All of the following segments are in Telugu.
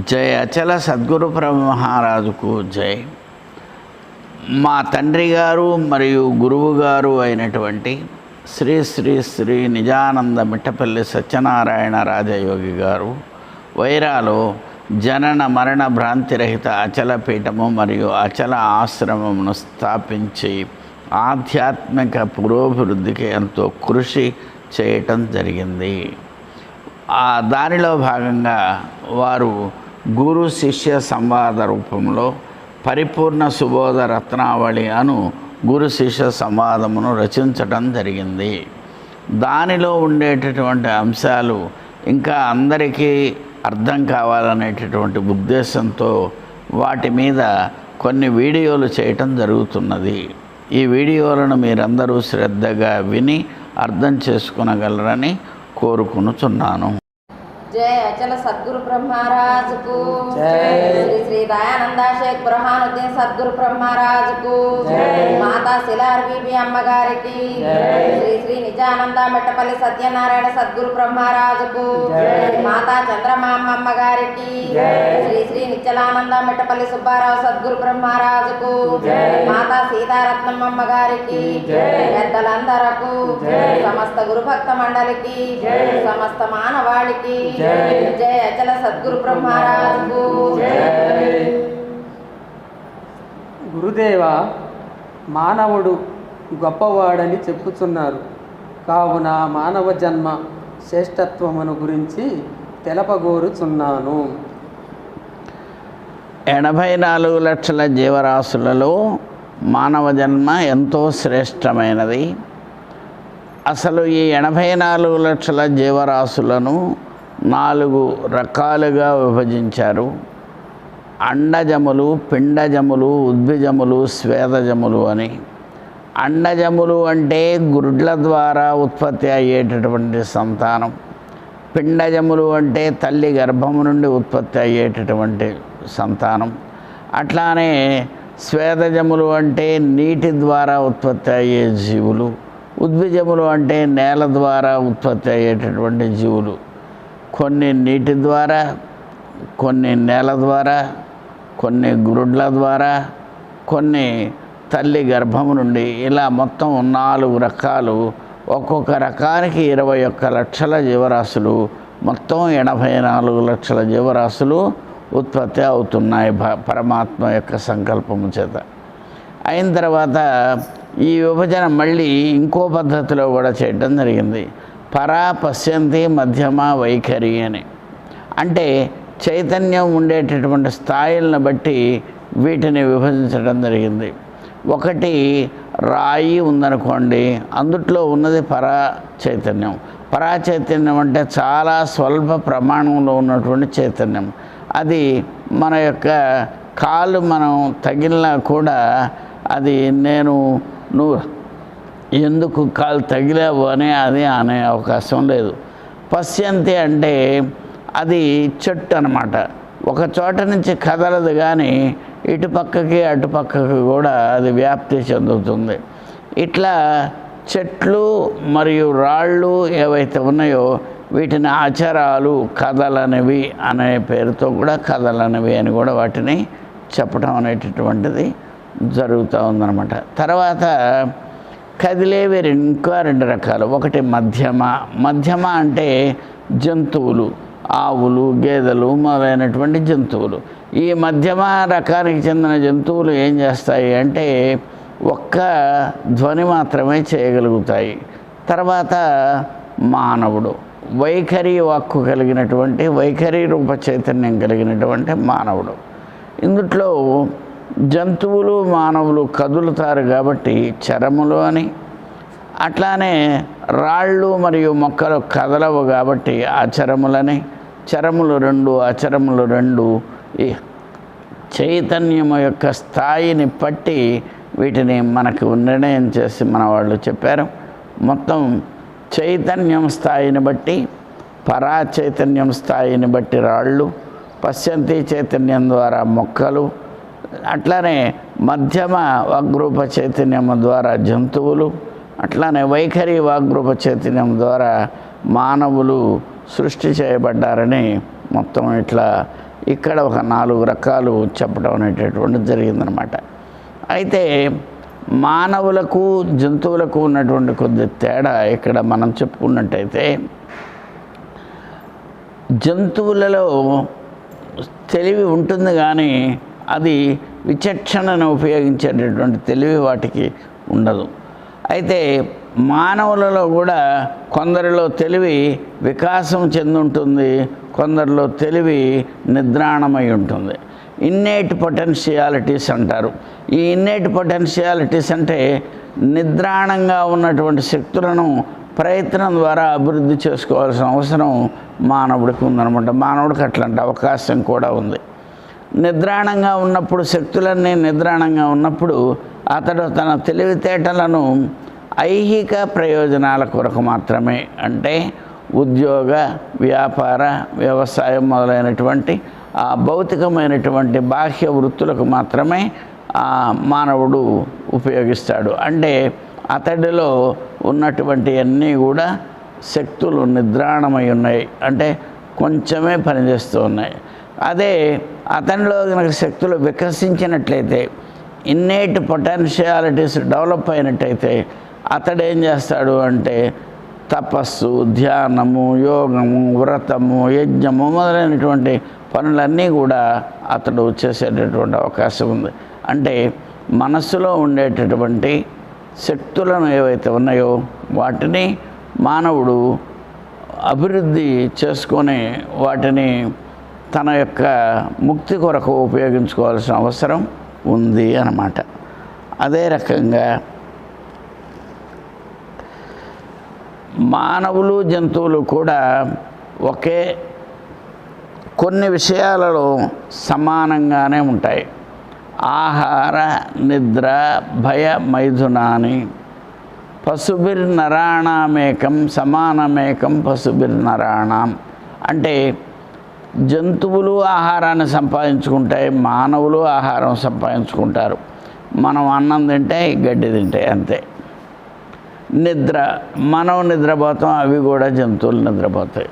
జై అచల సద్గురు మహారాజుకు జై మా తండ్రి గారు మరియు గురువు గారు అయినటువంటి శ్రీ శ్రీ శ్రీ నిజానంద మిట్టపల్లి సత్యనారాయణ రాజయోగి గారు వైరాలో జనన మరణ భ్రాంతిరహిత అచల పీఠము మరియు అచల ఆశ్రమమును స్థాపించి ఆధ్యాత్మిక పురోభివృద్ధికి ఎంతో కృషి చేయటం జరిగింది. ఆ దానిలో భాగంగా వారు గురు శిష్య సంవాద రూపంలో పరిపూర్ణ సుబోధ రత్నావళి అను గురు శిష్య సంవాదమును రచించటం జరిగింది. దానిలో ఉండేటటువంటి అంశాలు ఇంకా అందరికీ అర్థం కావాలనేటటువంటి ఉద్దేశంతో వాటి మీద కొన్ని వీడియోలు చేయటం జరుగుతున్నది. ఈ వీడియోలను మీరందరూ శ్రద్ధగా విని అర్థం చేసుకునగలరని కోరుకునుచున్నాను. జయ అచల సద్గురు బ్రహ్మరాజుకు. శ్రీ శ్రీ దయానంద షేక్ బుర్హానుద్దీన్ సద్గురు బ్రహ్మరాజుకు. మాతా శిలార్ బీబీ అమ్మగారికి శ్రీ శ్రీ నిజానంద మెట్టపల్లి సత్యనారాయణ సద్గురు బ్రహ్మరాజుకు. మాతా చంద్రమామ అమ్మగారికి. శ్రీ శ్రీ నిత్యలానంద మెట్టపల్లి సుబ్బారావు సద్గురు బ్రహ్మరాజుకు. మాతా సీతారత్నం అమ్మగారికి. పెద్దలందరకు. సమస్త గురుభక్త మండలికి. సమస్త మానవాళికి. జయ అచల సద్గురు బ్రహ్మరాజుకు. గురుదేవ మానవుడు గొప్పవాడని చెప్పుచున్నారు. కావున మానవ జన్మ శ్రేష్టత్వమును గురించి తెలపగోరుచున్నాను. ఎనభై నాలుగు లక్షల జీవరాశులలో మానవ జన్మ ఎంతో శ్రేష్టమైనది. అసలు ఈ ఎనభై నాలుగు లక్షల జీవరాశులను నాలుగు రకాలుగా విభజించారు. అండజములు పిండజములు ఉద్భిజములు స్వేదజములు అని. అండజములు అంటే గుడ్ల ద్వారా ఉత్పత్తి అయ్యేటటువంటి సంతానం. పిండజములు అంటే తల్లి గర్భము నుండి ఉత్పత్తి అయ్యేటటువంటి సంతానం. అట్లానే స్వేదజములు అంటే నీటి ద్వారా ఉత్పత్తి అయ్యే జీవులు. ఉద్భిజములు అంటే నేల ద్వారా ఉత్పత్తి అయ్యేటటువంటి జీవులు. కొన్ని నీటి ద్వారా కొన్ని నేల ద్వారా కొన్ని గురుడ్ల ద్వారా కొన్ని తల్లి గర్భం నుండి ఇలా మొత్తం నాలుగు రకాలు ఒక్కొక్క రకానికి ఇరవై ఒక్క లక్షల జీవరాశులు మొత్తం ఎనభై నాలుగు లక్షల జీవరాశులు ఉత్పత్తి అవుతున్నాయి భ- పరమాత్మ యొక్క సంకల్పము చేత. అయిన తర్వాత ఈ విభజన మళ్ళీ ఇంకో పద్ధతిలో కూడా చేయడం జరిగింది. పరా పశ్యంతి మధ్యమ వైఖరి అని. అంటే చైతన్యం ఉండేటటువంటి స్థాయిలను బట్టి వీటిని విభజించడం జరిగింది. ఒకటి రాయి ఉందనుకోండి అందుట్లో ఉన్నది పరా చైతన్యం పరా చైతన్యం అంటే చాలా స్వల్ప ప్రమాణంలో ఉన్నటువంటి చైతన్యం. అది మన యొక్క కాలు మనం తగిలినా కూడా అది నేను నువ్వు ఎందుకు కాలు తగిలావు అని అది అనే అవకాశం లేదు. పశ్యంతి అంటే అది చెట్టు అనమాట ఒక చోట నుంచి కదలదు కానీ ఇటు పక్కకి అటు పక్కకి కూడా అది వ్యాప్తి చెందుతుంది. ఇట్లా చెట్లు మరియు రాళ్ళు ఏవైతే ఉన్నాయో వీటిని ఆచారాలు కథలనివి అనే పేరుతో కూడా కథలనివి అని కూడా వాటిని చెప్పడం అనేటటువంటిది జరుగుతూ ఉందన్నమాట. తర్వాత కదిలేవి ఇంకా రెండు రకాలు. ఒకటి మధ్యమ. మధ్యమ అంటే జంతువులు ఆవులు గేదెలు మొదలైనటువంటి జంతువులు. ఈ మధ్యమ రకానికి చెందిన జంతువులు ఏం చేస్తాయి అంటే ఒక్క ధ్వని మాత్రమే చేయగలుగుతాయి. తర్వాత మానవుడు. వైఖరి వాక్కు కలిగినటువంటి వైఖరి రూప చైతన్యం కలిగినటువంటి మానవుడు. ఇందుట్లో జంతువులు మానవులు కదులుతారు కాబట్టి చరములు అని అట్లానే రాళ్ళు మరియు మొక్కలు కదలవు కాబట్టి అచరములని చరములు రెండు అచరములు రెండు ఈ చైతన్యము యొక్క స్థాయిని పట్టి వీటిని మనకు నిర్ణయం చేసి మన వాళ్ళు చెప్పారు. మొత్తం చైతన్యం స్థాయిని బట్టి పరా చైతన్యం స్థాయిని బట్టి రాళ్ళు పశ్చంతి చైతన్యం ద్వారా మొక్కలు అట్లానే మధ్యమ వగ్రూప చైతన్యం ద్వారా జంతువులు అట్లానే వైఖరి వాగ్రూప చైతన్యం ద్వారా మానవులు సృష్టి చేయబడ్డారని మొత్తం ఇట్లా ఇక్కడ ఒక నాలుగు రకాలు చెప్పడం అనేటటువంటిది జరిగిందనమాట అయితే మానవులకు జంతువులకు ఉన్నటువంటి కొద్ది తేడా ఇక్కడ మనం చెప్పుకున్నట్టయితే జంతువులలో తెలివి ఉంటుంది కానీ అది విచక్షణను ఉపయోగించేటటువంటి తెలివి వాటికి ఉండదు. అయితే మానవులలో కూడా కొందరిలో తెలివి వికాసం చెందుంటుంది కొందరిలో తెలివి నిద్రాణమై ఉంటుంది. ఇన్నేట్ పొటెన్షియాలిటీస్ అంటారు. ఈ ఇన్నేట్ పొటెన్షియాలిటీస్ అంటే నిద్రాణంగా ఉన్నటువంటి శక్తులను ప్రయత్నం ద్వారా అభివృద్ధి చేసుకోవాల్సిన అవసరం మానవుడికి ఉందనమాట మానవుడికి అట్లాంటి అవకాశం కూడా ఉంది. నిద్రాణంగా ఉన్నప్పుడు శక్తులన్నీ నిద్రాణంగా ఉన్నప్పుడు అతడు తన తెలివితేటలను ఐహిక ప్రయోజనాల కొరకు మాత్రమే అంటే ఉద్యోగ వ్యాపార వ్యవసాయం మొదలైనటువంటి ఆ భౌతికమైనటువంటి బాహ్య వృత్తులకు మాత్రమే ఆ మానవుడు ఉపయోగిస్తాడు. అంటే అతడిలో ఉన్నటువంటి అన్నీ కూడా శక్తులు నిద్రాణమై ఉన్నాయి. అంటే కొంచెమే పనిచేస్తూ ఉన్నాయి. అదే అతనిలో కనుక శక్తులు వికసించినట్లయితే ఇన్నేట్ పొటెన్షియాలిటీస్ డెవలప్ అయినట్టయితే అతడు ఏం చేస్తాడు అంటే తపస్సు ధ్యానము యోగము వ్రతము యజ్ఞము మొదలైనటువంటి పనులన్నీ కూడా అతడు చేసేటటువంటి అవకాశం ఉంది. అంటే మనస్సులో ఉండేటటువంటి శక్తులను ఏవైతే ఉన్నాయో వాటిని మానవుడు అభివృద్ధి చేసుకొని వాటిని తన యొక్క ముక్తి కొరకు ఉపయోగించుకోవాల్సిన అవసరం ఉంది అన్నమాట. అదే రకంగా మానవులు జంతువులు కూడా ఒకే కొన్ని విషయాలలో సమానంగానే ఉంటాయి. ఆహార నిద్ర భయ మైథునాని పశుబిర్ నరాణామేకం సమానమేకం పశుబిర్ నరాణం అంటే జంతువులు ఆహారాన్ని సంపాదించుకుంటాయి మానవులు ఆహారం సంపాదించుకుంటారు. మనం అన్నం తింటే గడ్డి తింటాయి అంతే. నిద్ర మనం నిద్రపోతాం అవి కూడా జంతువులు నిద్రపోతాయి.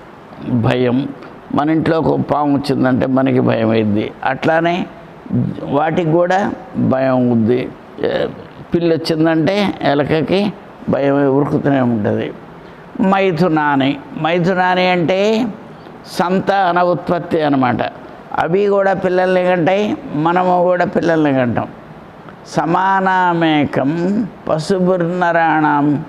భయం మన ఇంట్లో ఒక పాము వచ్చిందంటే మనకి భయం అయింది అట్లానే వాటికి కూడా భయం ఉంది. పిల్లి వచ్చిందంటే ఎలకకి భయం ఉరుకుతూనే ఉంటుంది. మైథునాని మైథునాని అంటే సంతాన ఉత్పత్తి అనమాట అవి కూడా పిల్లల్ని కంటాయి మనము కూడా పిల్లల్ని కంటాం. సమానామేకం పశుబుర్నరాణం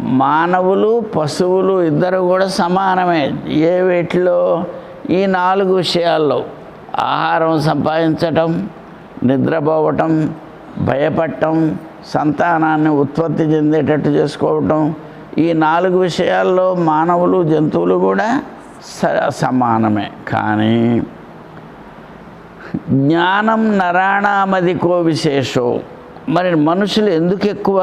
మానవులు పశువులు ఇద్దరు కూడా సమానమే. ఏ వీటిలో? ఈ నాలుగు విషయాల్లో. ఆహారం సంపాదించటం నిద్రపోవటం భయపడటం సంతానాన్ని ఉత్పత్తి చెందేటట్టు చేసుకోవటం. ఈ నాలుగు విషయాల్లో మానవులు జంతువులు కూడా సమానమే కానీ జ్ఞానం నరాణామదికో విశేషో. మరి మనుషులు ఎందుకు ఎక్కువ?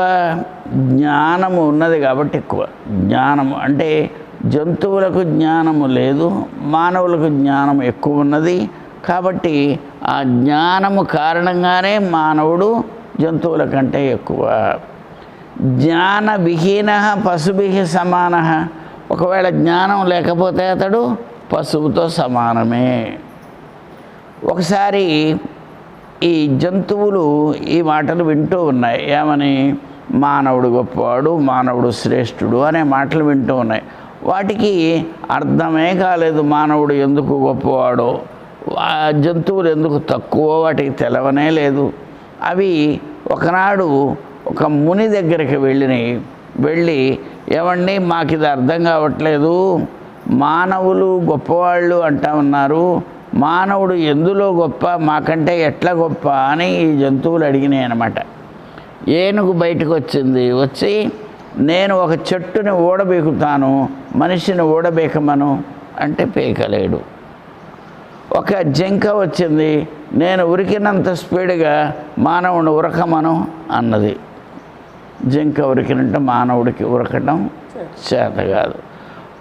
జ్ఞానము ఉన్నది కాబట్టి ఎక్కువ. జ్ఞానము అంటే జంతువులకు జ్ఞానము లేదు మానవులకు జ్ఞానం ఎక్కువ ఉన్నది. కాబట్టి ఆ జ్ఞానము కారణంగానే మానవుడు జంతువుల కంటే ఎక్కువ. జ్ఞాన విహీన పశుభి సమాన. ఒకవేళ జ్ఞానం లేకపోతే అతడు పశువుతో సమానమే. ఒకసారి ఈ జంతువులు ఈ మాటలు వింటూ ఉన్నాయి. ఏమని? మానవుడు గొప్పవాడు మానవుడు శ్రేష్ఠుడు అనే మాటలు వింటూ ఉన్నాయి. వాటికి అర్థమే కాలేదు మానవుడు ఎందుకు గొప్పవాడో. ఆ జంతువులు ఎందుకు తక్కువ వాటికి తెలవనే లేదు. అవి ఒకనాడు ఒక ముని దగ్గరికి వెళ్ళినాయి. వెళ్ళి ఏమండి మాకు ఇది అర్థం కావట్లేదు. మానవులు గొప్పవాళ్ళు అంటా ఉన్నారు. మానవుడు ఎందులో గొప్ప? మాకంటే ఎట్లా గొప్ప? అని ఈ జంతువులు అడిగినాయి అనమాట ఏనుగు బయటకు వచ్చింది వచ్చి నేను ఒక చెట్టుని ఊడబీకుతాను. మనిషిని ఊడబీకమను. అంటే పీకలేడు. ఒక జింక వచ్చింది. నేను ఉరికినంత స్పీడ్గా మానవుని ఉరకమను అన్నది. జింక ఉరికినట్టు మానవుడికి ఉరకడం చేత. కాదు.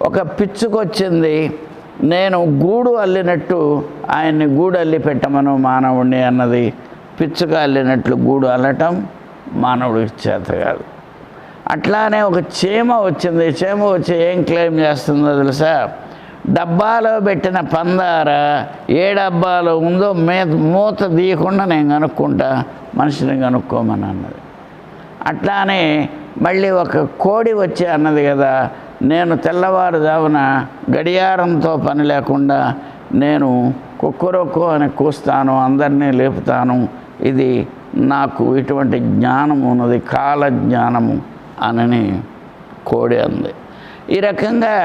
ఒక పిచ్చుకొచ్చింది నేను గూడు అల్లినట్టు ఆయన్ని గూడు అల్లి పెట్టమను మానవుడిని అన్నది పిచ్చుక అల్లినట్లు గూడు అల్లటం మానవుడికి చేత కాదు. అట్లానే ఒక చీమ వచ్చింది చీమ వచ్చి ఏం క్లెయిమ్ చేస్తుందో తెలుసా? డబ్బాలో పెట్టిన పందార ఏ డబ్బాలో ఉందో మే మూత తీయకుండా నేను కనుక్కుంటా మనిషిని కనుక్కోమని అన్నది. అట్లానే మళ్ళీ ఒక కోడి వచ్చి అన్నది కదా నేను తెల్లవారుజామున గడియారంతో పని లేకుండా నేను కుక్కరొక్కు అని కూస్తాను అందరినీ లేపుతాను. ఇది నాకు ఇటువంటి జ్ఞానం ఉన్నది కాల జ్ఞానము అనని కోడి అంది. ఈ రకంగా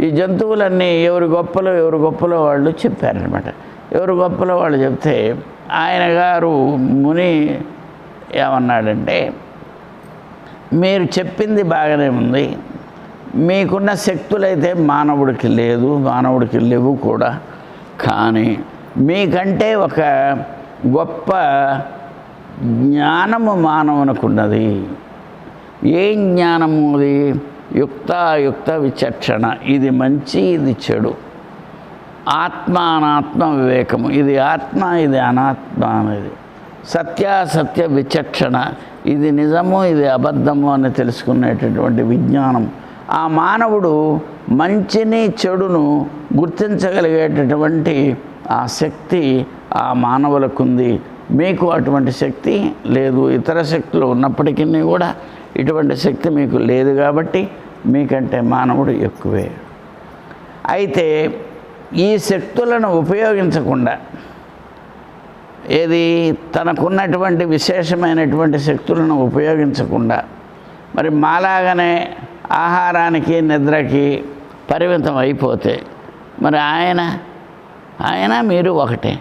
ఈ జంతువులన్నీ ఎవరి గొప్పలో ఎవరి గొప్పలో వాళ్ళు చెప్పారనమాట ఎవరి గొప్పలో వాళ్ళు చెప్తే ఆయన గారు ముని ఏమన్నాడంటే మీరు చెప్పింది బాగానే ఉంది. మీకున్న శక్తులైతే మానవుడికి లేదు మానవుడికి లేవు కూడా. కానీ మీకంటే ఒక గొప్ప జ్ఞానము మానవునకున్నది. ఏం జ్ఞానము అది? యుక్తాయుక్త విచక్షణ. ఇది మంచి ఇది చెడు. ఆత్మ అనాత్మ వివేకము. ఇది ఆత్మ ఇది అనాత్మ అనేది. సత్యాసత్య విచక్షణ ఇది నిజము ఇది అబద్ధము అని తెలుసుకునేటటువంటి విజ్ఞానం. ఆ మానవుడు మంచిని చెడును గుర్తించగలిగేటటువంటి ఆ శక్తి ఆ మానవులకు ఉంది మీకు అటువంటి శక్తి లేదు. ఇతర శక్తులు ఉన్నప్పటికీ కూడా ఇటువంటి శక్తి మీకు లేదు కాబట్టి మీకంటే మానవుడు ఎక్కువే. అయితే ఈ శక్తులను ఉపయోగించకుండా ఏది? తనకున్నటువంటి విశేషమైనటువంటి శక్తులను ఉపయోగించకుండా మరి మాలాగనే ఆహారానికి నిద్రకి పరిమితం అయిపోతే మరి ఆయన ఆయన మీరు ఒకటే.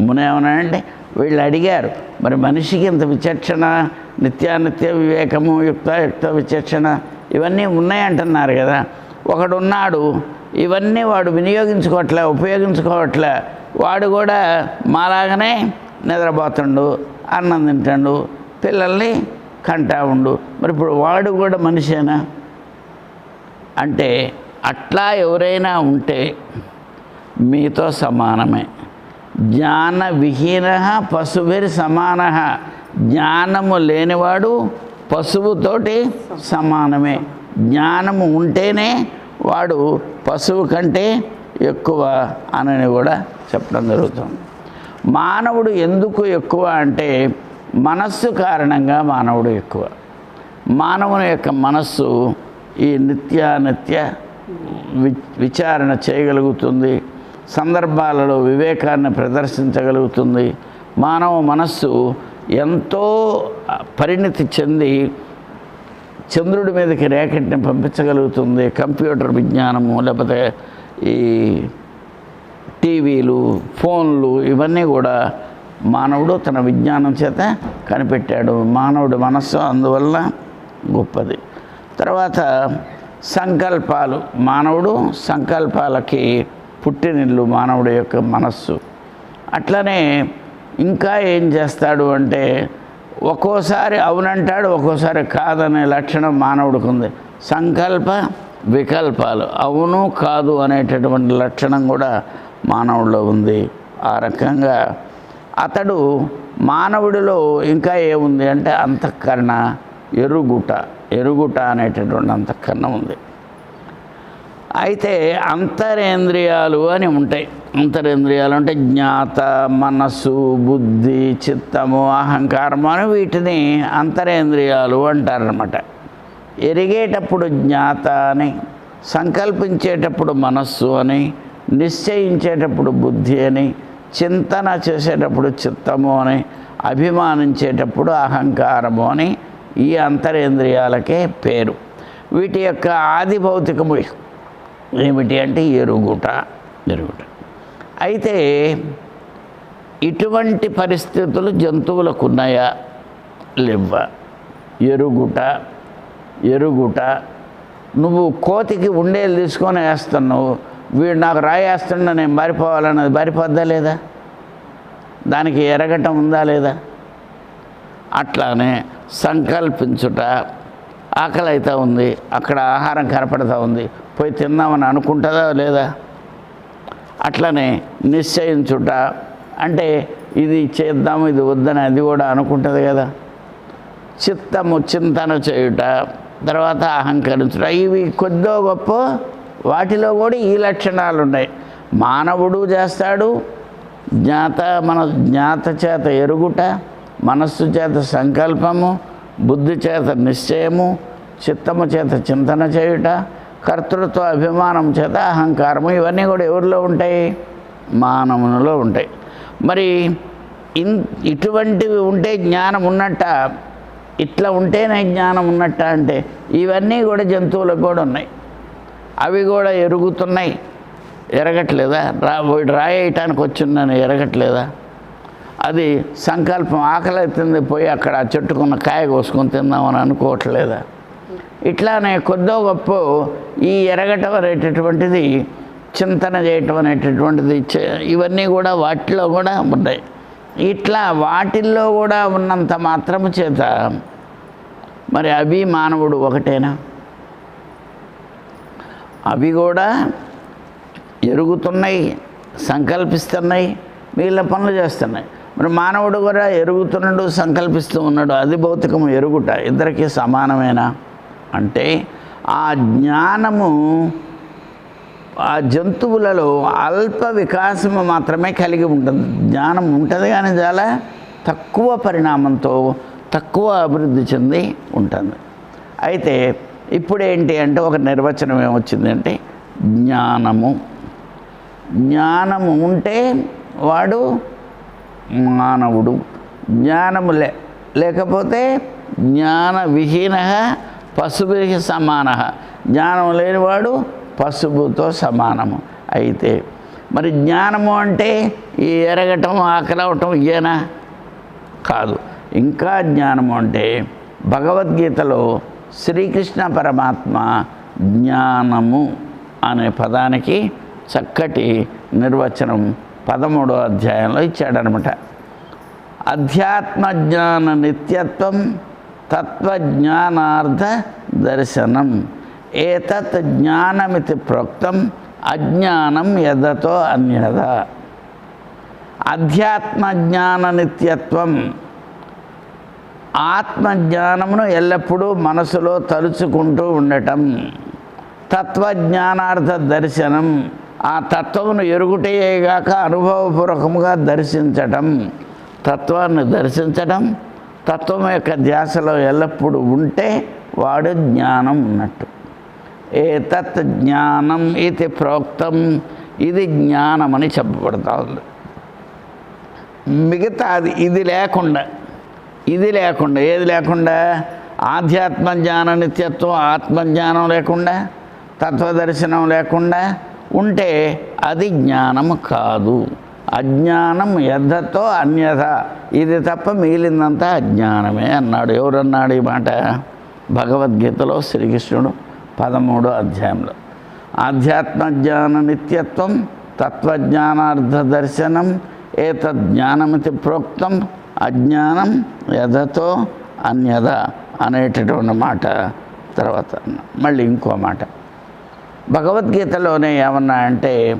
మునేమనండి వీళ్ళు అడిగారు మరి మనిషికి ఇంత విచక్షణ నిత్యానిత్య వివేకము యుక్తాయుక్త విచక్షణ ఇవన్నీ ఉన్నాయంటున్నారు కదా. ఒకడున్నాడు ఇవన్నీ వాడు వినియోగించుకోవట్లే ఉపయోగించుకోవట్లే వాడు కూడా మాలాగానే నిద్రపోతుండు అన్నం తింటాడు పిల్లల్ని కంటా ఉండు. మరి ఇప్పుడు వాడు కూడా మనిషేనా? అంటే అట్లా ఎవరైనా ఉంటే మీతో సమానమే. జ్ఞాన విహీన పశుభిర్ సమాన. జ్ఞానము లేనివాడు పశువుతోటి సమానమే. జ్ఞానము ఉంటేనే వాడు పశువు కంటే ఎక్కువ అనని కూడా చెప్పడం జరుగుతుంది. మానవుడు ఎందుకు ఎక్కువ అంటే మనస్సు కారణంగా మానవుడు ఎక్కువ. మానవుని యొక్క మనస్సు ఈ నిత్యానిత్య వి విచారణ చేయగలుగుతుంది సందర్భాలలో వివేకాన్ని ప్రదర్శించగలుగుతుంది. మానవ మనస్సు ఎంతో పరిణితి చెంది చంద్రుడి మీదకి ర్యాకెట్ని పంపించగలుగుతుంది కంప్యూటర్ విజ్ఞానము లేకపోతే ఈ టీవీలు ఫోన్లు ఇవన్నీ కూడా మానవుడు తన విజ్ఞానం చేత కనిపెట్టాడు. మానవుడి మనస్సు అందువల్ల గొప్పది. తర్వాత సంకల్పాలు. మానవుడు సంకల్పాలకి పుట్టినిల్లు మానవుడి యొక్క మనస్సు. అట్లనే ఇంకా ఏం చేస్తాడు అంటే ఒక్కోసారి అవునంటాడు ఒక్కోసారి కాదనే లక్షణం మానవుడికి ఉంది సంకల్ప వికల్పాలు. అవును కాదు అనేటటువంటి లక్షణం కూడా మానవుడిలో ఉంది. ఆ రకంగా అతడు మానవుడిలో ఇంకా ఏముంది అంటే అంతఃకరణ ఎరుగుట. ఎరుగుట అనేటటువంటి అంతఃకరణ ఉంది. అయితే అంతరేంద్రియాలు అని ఉంటాయి. అంతరేంద్రియాలు అంటే జ్ఞాత మనస్సు బుద్ధి చిత్తము అహంకారము అని వీటిని అంతరేంద్రియాలు అంటారనమాట ఎరిగేటప్పుడు జ్ఞాత అని సంకల్పించేటప్పుడు మనస్సు అని నిశ్చయించేటప్పుడు బుద్ధి అని చింతన చేసేటప్పుడు చిత్తము అని అభిమానించేటప్పుడు అహంకారము అని ఈ అంతరేంద్రియాలకే పేరు. వీటి యొక్క ఆది భౌతికము ఏమిటి అంటే ఎరుగుట ఎరుగుట. అయితే ఇటువంటి పరిస్థితులు జంతువులకు ఉన్నాయా? లేవా ఎరుగుట ఎరుగుట నువ్వు కోతికి ఉండేలు తీసుకొని వేస్తున్నావు వీడు నాకు రాయేస్తున్నా నేను బారిపోవాలన్నది బారిపోద్దా లేదా? దానికి ఎరగటం ఉందా లేదా? అట్లానే సంకల్పించుట ఆకలి అవుతూ ఉంది అక్కడ ఆహారం కనపడతా ఉంది. పోయి తిందామని అనుకుంటుందా లేదా? అట్లనే నిశ్చయించుట అంటే ఇది చేద్దాము ఇది వద్దని అది కూడా అనుకుంటుంది కదా. చిత్తము చింతన చేయుట తర్వాత అహంకరించుట ఇవి కొద్దో గొప్ప వాటిలో కూడా ఈ లక్షణాలు ఉన్నాయి మానవుడు చేస్తాడు జ్ఞాత మన జ్ఞాత చేత ఎరుగుట మనస్సు చేత సంకల్పము బుద్ధి చేత నిశ్చయము చిత్తము చేత చింతన చేయుట కర్తృత్వ అభిమానం చేత అహంకారము ఇవన్నీ కూడా ఎవరిలో ఉంటాయి? మానవునిలో ఉంటాయి. మరి ఇన్ ఇటువంటివి ఉంటే జ్ఞానం ఉన్నట్ట ఇట్లా ఉంటేనే జ్ఞానం ఉన్నట్ట అంటే ఇవన్నీ కూడా జంతువులకు కూడా ఉన్నాయి. అవి కూడా ఎరుగుతున్నాయి. ఎరగట్లేదా? రా రాయటానికి వచ్చిందని ఎరగట్లేదా? అది సంకల్పం ఆకలి అవుతుంది పోయి అక్కడ చెట్టుకున్న కాయ కోసుకొని తిందామని అనుకోవట్లేదా? ఇట్లానే కొద్దో గొప్ప ఈ ఎరగటం అనేటటువంటిది చింతన చేయటం అనేటటువంటిది ఇవన్నీ కూడా వాటిలో కూడా ఉన్నాయి. ఇట్లా వాటిల్లో కూడా ఉన్నంత మాత్రము చేత మరి అవి మానవుడు ఒకటేనా? అవి కూడా ఎరుగుతున్నాయి సంకల్పిస్తున్నాయి మిగిలిన పనులు చేస్తున్నాయి. మరి మానవుడు కూడా ఎరుగుతున్నాడు సంకల్పిస్తూ ఉన్నాడు. అది భౌతికము ఎరుగుట ఇద్దరికి సమానమేనా? అంటే ఆ జ్ఞానము ఆ జంతువులలో అల్ప వికాసము మాత్రమే కలిగి ఉంటుంది. జ్ఞానం ఉంటుంది కానీ చాలా తక్కువ పరిణామంతో తక్కువ అభివృద్ధి చెంది ఉంటుంది. అయితే ఇప్పుడు ఏంటి అంటే ఒక నిర్వచనం ఏమొచ్చింది అంటే జ్ఞానము. జ్ఞానము ఉంటే వాడు మానవుడు. జ్ఞానము లే లేకపోతే జ్ఞాన విహీన పశువి సమాన. జ్ఞానం లేనివాడు పసుపుతో సమానము. అయితే మరి జ్ఞానము అంటే ఈ ఎరగటం ఆకలవటం ఇయేనా కాదు. ఇంకా జ్ఞానము అంటే భగవద్గీతలో శ్రీకృష్ణ పరమాత్మ జ్ఞానము అనే పదానికి చక్కటి నిర్వచనం పదమూడో అధ్యాయంలో ఇచ్చాడనమాట. అధ్యాత్మ జ్ఞాన నిత్యత్వం తత్వజ్ఞానార్థ దర్శనం. ఏతత్ జ్ఞానమితి ప్రోక్తం అజ్ఞానం ఎదతో అన్యద. అధ్యాత్మ జ్ఞాన నిత్యత్వం ఆత్మజ్ఞానమును ఎల్లప్పుడూ మనసులో తలుచుకుంటూ ఉండటం. తత్వజ్ఞానార్థ దర్శనం. ఆ తత్వమును ఎరుగుటయేగాక అనుభవపూర్వకముగా దర్శించటం. తత్వాన్ని దర్శించటం. తత్వం యొక్క ధ్యాసలో ఎల్లప్పుడూ ఉంటే వాడు జ్ఞానం ఉన్నట్టు. ఏ తత్ జ్ఞానం ఇది ప్రోక్తం ఇది జ్ఞానమని చెప్పబడతా మిగతా అది ఇది లేకుండా ఇది లేకుండా ఏది లేకుండా? ఆధ్యాత్మ జ్ఞాన నిత్యత్వం ఆత్మజ్ఞానం లేకుండా తత్వదర్శనం లేకుండా ఉంటే అది జ్ఞానము కాదు. అజ్ఞానం యద్ధతో అన్యథ ఇది తప్ప మిగిలిందంతా అజ్ఞానమే అన్నాడు. ఎవరన్నాడు ఈ మాట? భగవద్గీతలో శ్రీకృష్ణుడు. పదమూడో అధ్యాయంలో. ఆధ్యాత్మ జ్ఞాన నిత్యత్వం తత్వజ్ఞానార్థ దర్శనం ఏతజ్ఞానమితి ప్రోక్తం అజ్ఞానం యథతో అన్యద అనేటటువంటి మాట తర్వాత మళ్ళీ ఇంకో మాట. భగవద్గీతలోనే ఏమన్నా అంటే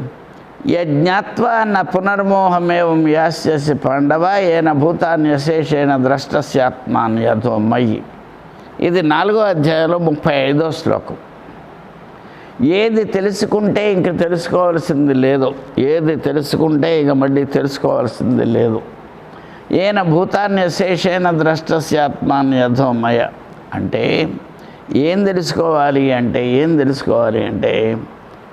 యజ్ఞాత్వ న పునర్మోహమేవం యాస్యసి పాండవ ఏన భూతాన్యశేషేణ ద్రష్టస్యాత్మాన్యథో మయి. ఇది నాలుగో అధ్యాయంలో ముప్పై ఐదో శ్లోకం. ఏది తెలుసుకుంటే ఇంక తెలుసుకోవాల్సింది లేదు. ఏది తెలుసుకుంటే ఇక మళ్ళీ తెలుసుకోవాల్సింది లేదు. ఏన భూతాన్ని శేషేన ద్రష్టస్యాత్మాన్ని యథోమయ. అంటే ఏం తెలుసుకోవాలి అంటే ఏం తెలుసుకోవాలి అంటే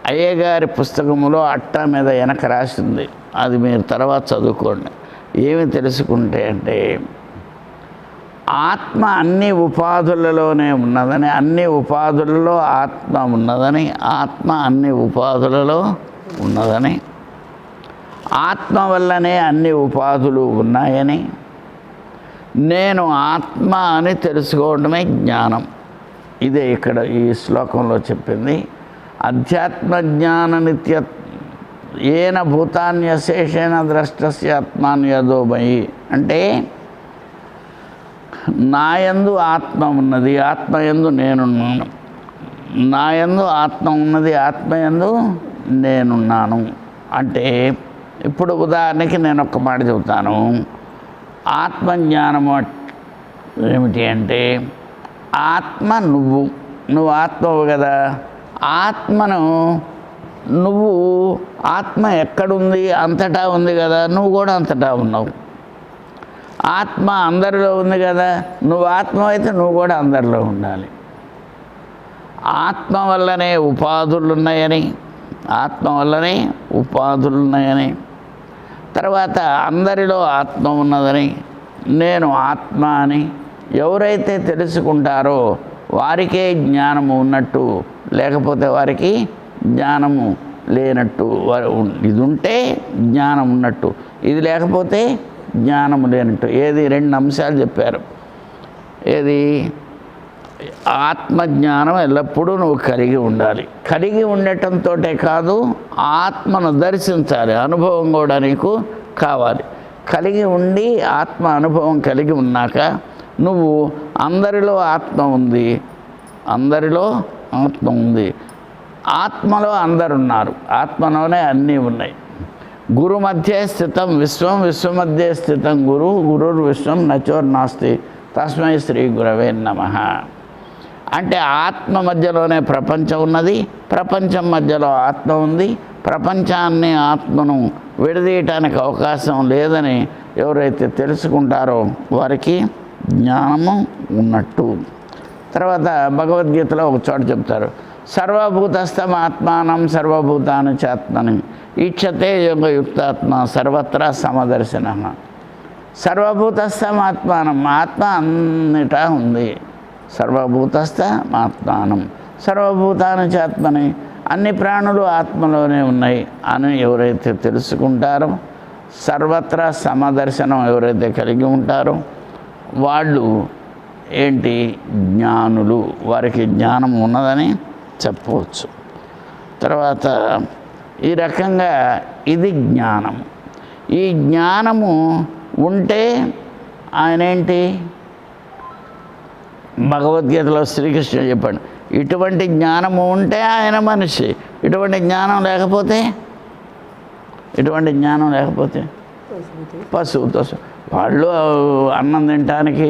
అయ్యగారి పుస్తకములో అట్టా మీద వెనక రాసింది. అది మీరు తర్వాత చదువుకోండి. ఏమి తెలుసుకుంటే అంటే ఆత్మ అన్ని ఉపాధులలోనే ఉన్నదని అన్ని ఉపాధులలో ఆత్మ ఉన్నదని ఆత్మ అన్ని ఉపాధులలో ఉన్నదని. ఆత్మ వల్లనే అన్ని ఉపాధులు ఉన్నాయని. నేను ఆత్మ అని తెలుసుకోవడమే జ్ఞానం. ఇదే ఇక్కడ ఈ శ్లోకంలో చెప్పింది. అధ్యాత్మ జ్ఞాన నిత్య ఏన భూతాన్యశేషేణ ద్రష్టస్య ఆత్మాన్యదోమయి అంటే నాయందు ఆత్మ ఉన్నది ఆత్మ ఎందు నేనున్నాను. నాయందు ఆత్మ ఉన్నది ఆత్మయందు నేనున్నాను. అంటే ఇప్పుడు ఉదాహరణకి నేను ఒక మాట చెబుతాను. ఆత్మజ్ఞానము ఏమిటి అంటే ఆత్మ నువ్వు నువ్వు ఆత్మవు కదా. ఆత్మను నువ్వు ఆత్మ ఎక్కడుంది అంతటా ఉంది కదా. నువ్వు కూడా అంతటా ఉన్నావు. ఆత్మ అందరిలో ఉంది కదా. నువ్వు ఆత్మ అయితే నువ్వు కూడా అందరిలో ఉండాలి. ఆత్మ వల్లనే ఉపాధులు ఉన్నాయని ఆత్మ వల్లనే ఉపాధులు ఉన్నాయని తర్వాత అందరిలో ఆత్మ ఉన్నదని నేను ఆత్మ అని ఎవరైతే తెలుసుకుంటారో వారికే జ్ఞానము ఉన్నట్టు లేకపోతే వారికి జ్ఞానము లేనట్టు వారు ఇది ఉంటే జ్ఞానం ఉన్నట్టు. ఇది లేకపోతే జ్ఞానము లేనట్టు ఏది రెండు అంశాలు చెప్పారు. ఏది? ఆత్మజ్ఞానం ఎల్లప్పుడూ నువ్వు కలిగి ఉండాలి. కలిగి ఉండటంతో కాదు ఆత్మను దర్శించాలి. అనుభవం కూడా నీకు కావాలి. కలిగి ఉండి ఆత్మ అనుభవం కలిగి ఉన్నాక నువ్వు అందరిలో ఆత్మ ఉంది. అందరిలో ఆత్మ ఉంది. ఆత్మలో అందరున్నారు. ఆత్మలోనే అన్నీ ఉన్నాయి. గురు మధ్య స్థితం విశ్వం విశ్వమధ్య స్థితం గురు గురుర్ విశ్వం నచోర్ నాస్తి. తస్మై శ్రీ గురవే నమః. అంటే ఆత్మ మధ్యలోనే ప్రపంచం ఉన్నది ప్రపంచం మధ్యలో ఆత్మ ఉంది. ప్రపంచాన్ని ఆత్మను విడదీయటానికి అవకాశం లేదని ఎవరైతే తెలుసుకుంటారో వారికి జ్ఞానము ఉన్నట్టు. తర్వాత భగవద్గీతలో ఒక చోట చెప్తారు సర్వభూతస్థం ఆత్మానం సర్వభూతాన్ని చాత్మని ఈక్షతే యోగయుక్తాత్మ సర్వత్రా సమదర్శన. సర్వభూతస్థమాత్మానం ఆత్మ అన్నిటా ఉంది. సర్వభూతస్థ ఆత్మానం సర్వభూతాన్ని అన్ని ప్రాణులు ఆత్మలోనే ఉన్నాయి అని ఎవరైతే తెలుసుకుంటారో సర్వత్రా సమదర్శనం ఎవరైతే కలిగి ఉంటారో వాళ్ళు ఏంటి? జ్ఞానులు. వారికి జ్ఞానం ఉన్నదని చెప్పవచ్చు. తర్వాత ఈ రకంగా ఇది జ్ఞానం. ఈ జ్ఞానము ఉంటే ఆయన ఏంటి భగవద్గీతలో శ్రీకృష్ణుడు చెప్పాడు ఇటువంటి జ్ఞానము ఉంటే ఆయన మనిషి. ఇటువంటి జ్ఞానం లేకపోతే ఇటువంటి జ్ఞానం లేకపోతే పశువుతో వాళ్ళు అన్నం తినటానికి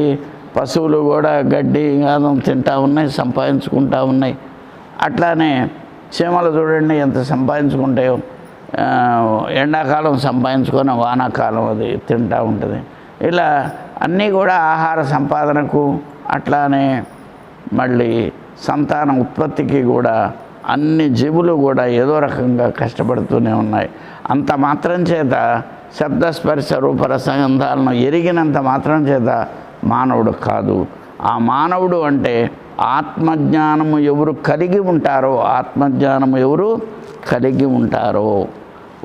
పశువులు కూడా గడ్డి గాదం తింటా ఉన్నాయి సంపాదించుకుంటా ఉన్నాయి. అట్లానే చీమలు చూడండి ఎంత సంపాదించుకుంటాయో. ఎండాకాలం సంపాదించుకొని వానాకాలం అది తింటూ ఉంటుంది. ఇలా అన్నీ కూడా ఆహార సంపాదనకు అట్లానే మళ్ళీ సంతాన ఉత్పత్తికి కూడా అన్ని జీవులు కూడా ఏదో రకంగా కష్టపడుతూనే ఉన్నాయి. అంత మాత్రం చేత శబ్దస్పర్శ రూపరసగంధాలను ఎరిగినంత మాత్రం చేత మానవుడు కాదు. ఆ మానవుడు అంటే ఆత్మజ్ఞానము ఎవరు కలిగి ఉంటారో ఆత్మజ్ఞానము ఎవరు కలిగి ఉంటారో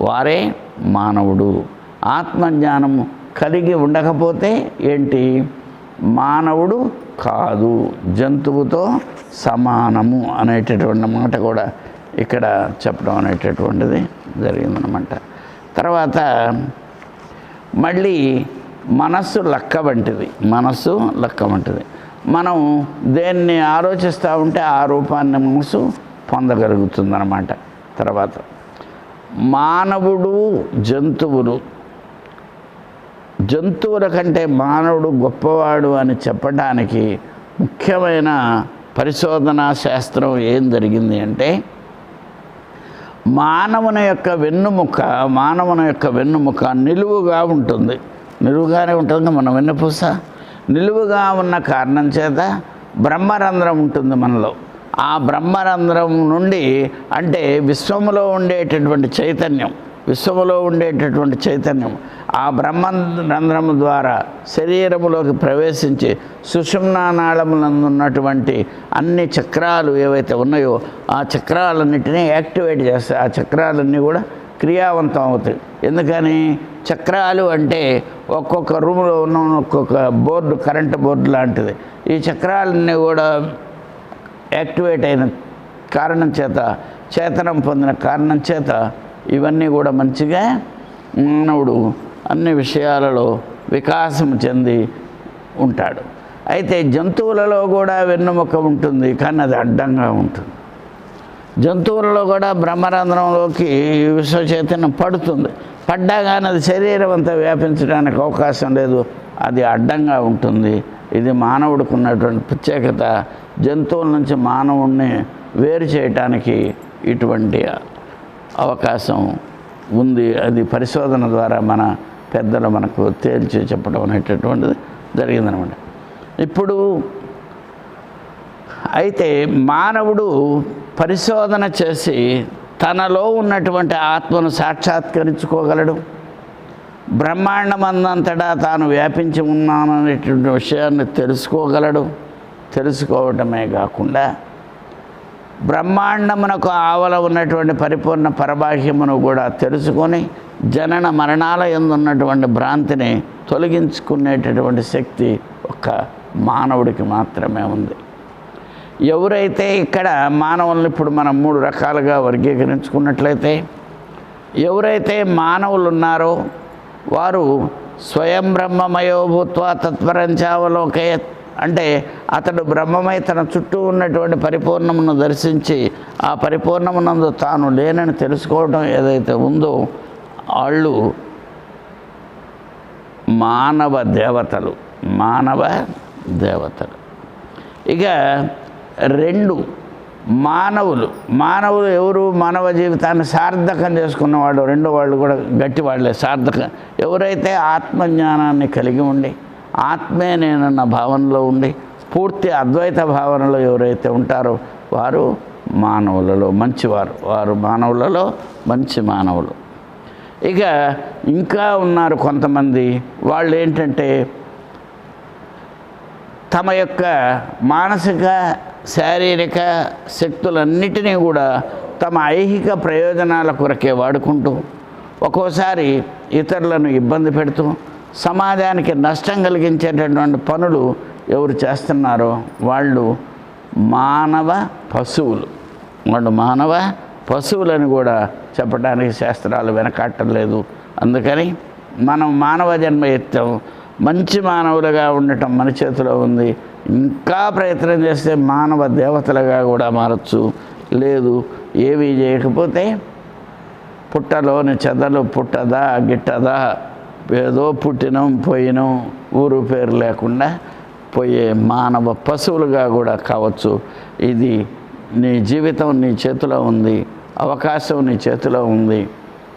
వారే మానవుడు. ఆత్మజ్ఞానము కలిగి ఉండకపోతే ఏంటి? మానవుడు కాదు జంతువుతో సమానము అనేటటువంటి మాట కూడా ఇక్కడ చెప్పడం అనేటటువంటిది జరిగిందనమాట తర్వాత మళ్ళీ మనస్సు లక్క వంటిది మనస్సు లక్క వంటిది. మనం దేన్ని ఆలోచిస్తూ ఉంటే ఆ రూపాన్ని మనసు పొందగలుగుతుందన్నమాట. తర్వాత మానవుడు జంతువులు. జంతువుల కంటే మానవుడు గొప్పవాడు అని చెప్పడానికి ముఖ్యమైన పరిశోధనా శాస్త్రం ఏం జరిగింది అంటే మానవుని యొక్క వెన్నుముక మానవుని యొక్క వెన్నుముక నిలువుగా ఉంటుంది. నిలువుగానే ఉంటుంది మన వెన్నుపూస? నిలువుగా ఉన్న కారణం చేత బ్రహ్మరంధ్రం ఉంటుంది మనలో. ఆ బ్రహ్మరంధ్రం నుండి అంటే విశ్వములో ఉండేటటువంటి చైతన్యం విశ్వములో ఉండేటటువంటి చైతన్యం ఆ బ్రహ్మరంధ్రము ద్వారా శరీరములోకి ప్రవేశించి సుషుమ్నా అన్ని చక్రాలు ఏవైతే ఉన్నాయో ఆ చక్రాలన్నిటినీ యాక్టివేట్ చేస్తాయి ఆ చక్రాలన్నీ కూడా క్రియావంతం అవుతాయి. ఎందుకని? చక్రాలు అంటే ఒక్కొక్క రూమ్లో ఉన్న ఒక్కొక్క బోర్డు కరెంటు బోర్డు లాంటిది. ఈ చక్రాలన్నీ కూడా యాక్టివేట్ అయిన కారణం చేత చేతనం పొందిన కారణం చేత ఇవన్నీ కూడా మంచిగా మానవుడు అన్ని విషయాలలో వికాసం చెంది ఉంటాడు. అయితే జంతువులలో కూడా వెన్నుముక ఉంటుంది కానీ అది అడ్డంగా ఉంటుంది. జంతువులలో కూడా బ్రహ్మరంధ్రంలోకి విశ్వచైతన్యం పడుతుంది. పడ్డా కానీ అది శరీరం అంతా వ్యాపించడానికి అవకాశం లేదు. అది అడ్డంగా ఉంటుంది. ఇది మానవుడికి ఉన్నటువంటి ప్రత్యేకత. జంతువుల నుంచి మానవుడిని వేరు చేయటానికి ఇటువంటి అవకాశం ఉంది. అది పరిశోధన ద్వారా మన పెద్దలు మనకు తేల్చి చెప్పడం అనేటటువంటిది జరిగిందనమాట. ఇప్పుడు అయితే మానవుడు పరిశోధన చేసి తనలో ఉన్నటువంటి ఆత్మను సాక్షాత్కరించుకోగలడు. బ్రహ్మాండమందంతటా తాను వ్యాపించి ఉన్నాననేటువంటి విషయాన్ని తెలుసుకోగలడు. తెలుసుకోవటమే కాకుండా బ్రహ్మాండమునకు ఆవల ఉన్నటువంటి పరిపూర్ణ పరబాహ్యమును కూడా తెలుసుకొని జనన మరణాల ఉన్నటువంటి భ్రాంతిని తొలగించుకునేటటువంటి శక్తి ఒక్క మానవుడికి మాత్రమే ఉంది. ఎవరైతే ఇక్కడ మానవులను ఇప్పుడు మనం మూడు రకాలుగా వర్గీకరించుకున్నట్లయితే ఎవరైతే మానవులు ఉన్నారో వారు స్వయం బ్రహ్మమయోభూత్వ తత్పరంచావలోకే అంటే అతడు బ్రహ్మమై తన చుట్టూ ఉన్నటువంటి పరిపూర్ణమును దర్శించి ఆ పరిపూర్ణమునందు తాను లేనని తెలుసుకోవడం ఏదైతే ఉందో వాళ్ళు మానవ దేవతలు మానవ దేవతలు. ఇక రెండు మానవులు. మానవులు ఎవరు? మానవ జీవితాన్ని సార్థకం చేసుకున్నవాడు రెండో వాళ్ళు కూడా గట్టివాళ్ళే సార్థకం. ఎవరైతే ఆత్మజ్ఞానాన్ని కలిగి ఉండి ఆత్మే నేనన్న భావనలో ఉండి పూర్తి అద్వైత భావనలో ఎవరైతే ఉంటారో వారు మానవులలో మంచివారు. వారు మానవులలో మంచి మానవులు. ఇక ఇంకా ఉన్నారు కొంతమంది. వాళ్ళు ఏంటంటే తమ యొక్క మానసిక శారీరక శక్తులన్నిటినీ కూడా తమ ఐహిక ప్రయోజనాల కొరకే వాడుకుంటూ ఒక్కోసారి ఇతరులను ఇబ్బంది పెడుతూ సమాజానికి నష్టం కలిగించేటటువంటి పనులు ఎవరు చేస్తున్నారో వాళ్ళు మానవ పశువులు. వాళ్ళు మానవ పశువులని కూడా చెప్పడానికి శాస్త్రాలు వెనకాట్టలేదు అందుకని మనం మానవ జన్మ ఎత్తాం. మంచి మానవులుగా ఉండటం మన చేతిలో ఉంది. ఇంకా ప్రయత్నం చేస్తే మానవ దేవతలుగా కూడా మారచ్చు. లేదు ఏమీ చేయకపోతే పుట్టలోని చెదలు పుట్టదా గిట్టదా ఏదో పుట్టినం పోయినం ఊరు పేరు లేకుండా పోయే మానవ పశువులుగా కూడా కావచ్చు. ఇది నీ జీవితం నీ చేతిలో ఉంది అవకాశం నీ చేతిలో ఉంది.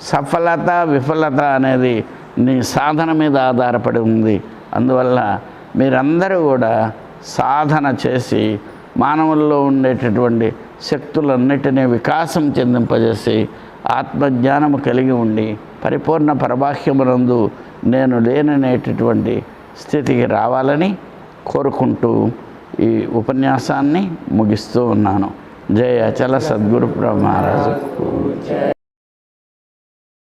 సఫలత విఫలత అనేది నీ సాధన మీద ఆధారపడి ఉంది. అందువల్ల మీరందరూ కూడా సాధన చేసి మానవుల్లో ఉండేటటువంటి శక్తులన్నిటినీ వికాసం చెందింపజేసి ఆత్మజ్ఞానము కలిగి ఉండి పరిపూర్ణ పరబాహ్యమునందు నేను లేననేటటువంటి స్థితికి రావాలని కోరుకుంటూ ఈ ఉపన్యాసాన్ని ముగిస్తూ ఉన్నాను. జయ అచల సద్గురు మహారాజు